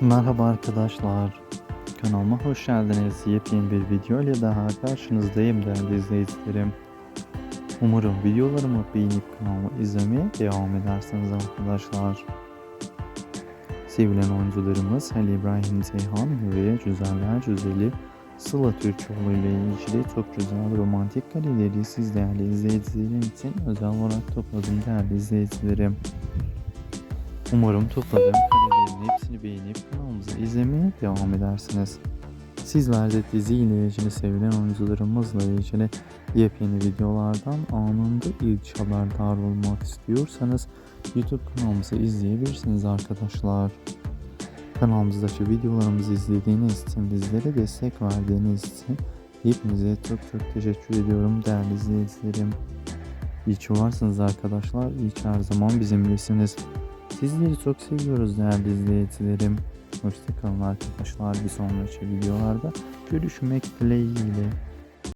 Merhaba arkadaşlar. Kanalıma hoş geldiniz. Yepyeni bir video ile daha karşınızdayım değerli izleyicilerim. Umarım videolarımı beğenip kanalımı izlemeye devam edersiniz arkadaşlar. Sevilen oyuncularımız Halil İbrahim Seyhan ve Güzeller Güzeli Sıla Türkoğlu ile ilgili çok güzel romantik kareleri siz değerli izleyicilerim için özel olarak topladım değerli izleyicilerim. Umarım topladığım karelerin hepsini beğenip kanalımızı izlemeye devam edersiniz. Sizler de dizi ile ilgili sevilen oyuncularımızla ilgili yepyeni videolardan anında ilk haberdar olmak istiyorsanız YouTube kanalımızı izleyebilirsiniz arkadaşlar. Kanalımızdaki videolarımızı izlediğiniz için, bizlere destek verdiğiniz için hepinize çok çok teşekkür ediyorum değerli izleyicilerim. İyi ki varsınız arkadaşlar. İyi ki her zaman bizimlesiniz. Sizleri çok seviyoruz değerli izleyicilerim. Hoşçakalın arkadaşlar. Bir sonraki videolarda görüşmek dileğiyle.